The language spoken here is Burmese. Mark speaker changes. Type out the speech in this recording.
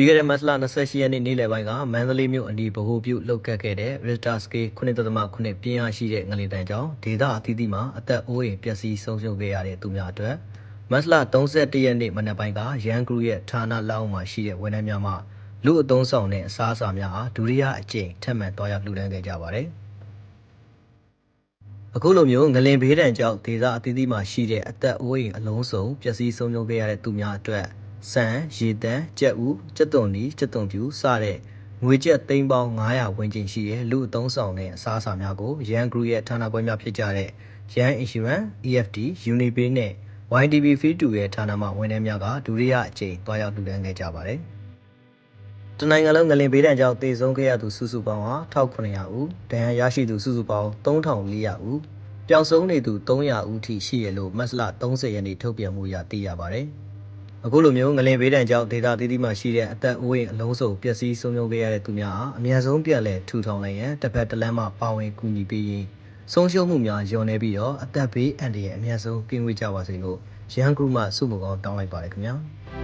Speaker 1: ပြီးခဲ့တဲ့မတ်လ28ရက်နေ့နေ့လယ်ပိုင်းကမန္တလေးမြို့အနီးဗဟိုပြုလှုပ်ခတ်ခဲ့တဲ့ Richter scale 9.9ပြင်းအားရှိတဲ့ငလျင်တန်းကြောင့်ဒေသအသီးသီးမှာအသက်အိုးအိမ်ပျက်စီးဆုံးရှုံးခဲ့ရတဲ့သူများအတွက်မတ်လ31ရက်နေ့မနက်ပိုင်းကရန်ဂရုရဲ့ဌာနလက်အောက်မှာရှိတဲ့ဝန်ထမ်းများမှလူအုံဆောင်တဲ့အစားအစာများအားဒုတိယအကြိမ်ထပ်မံတွားရောက်လှူဒန်းခဲ့ကြပါတယ်။အခုလိုမျိုးငလင်ဘေးဒဏ်ကြောင့်ဒေသအသီးသီးမှာရှိတဲ့အသက်အိုးအိမ်အလုံးစုံပျက်စီးဆုံးရှုံးခဲ့ရတဲ့သူများအတွက် စံရေတန်းကြက်ဥကြက်သွန်နီကြက်သွန်ပြူစတဲ့ငွေကျပ်သိန်းပေါင်း900ဝန်းကျင်ရှိတဲ့လူအသုံးဆောင်တဲ့အစားအစာများကိုရန်ဂရုရဲ့ဌာနပွဲများဖြစ်ကြတဲ့ရန် Insurance, EFT, Unipay နဲ့ YDB Free to ရဲ့ဌာနမှဝန်ထမ်းများကဒုတိယအကြိမ်တွားရောက်လှူဒန်းခဲ့ကြပါတယ်။တနိုင်ငံလုံးငလင်ဘေးဒဏ်ကြောင့်သေဆုံးခဲ့ရသူစုစုပေါင်းဟာ1900ဦးဒဏ်ရာရရှိသူစုစုပေါင်း3400ဦးပျောက်ဆုံးနေသူ300ဦးထိရှိရလို့မတ်လ30ရက်နေ့ထုတ်ပြန်မှုအရသိရပါတယ်။ အခုလိုမျိုးငလင်ဘေးဒဏ်ကြောင့်ဒေသသီးသီးမှာရှိတဲ့အသက်အိုးအိမ်အလုံးစုံပျက်စီးဆုံးရှုံးခဲ့ရတဲ့သူများအားအများဆုံးပြန်လည်ထူထောင်နိုင်ရန်တစ်ဖက်တစ်လမ်းမှပါဝင်ကူညီပေးရင်ဆုံးရှုံးမှုများလျော့နေပြီးတော့အသက်ဘေးအန္တရာယ်အများဆုံးကင်းဝေးကြပါစေလို့ရန်ကုန်မှစုမှုကောင်းတောင်းလိုက်ပါတယ်ခင်ဗျာ။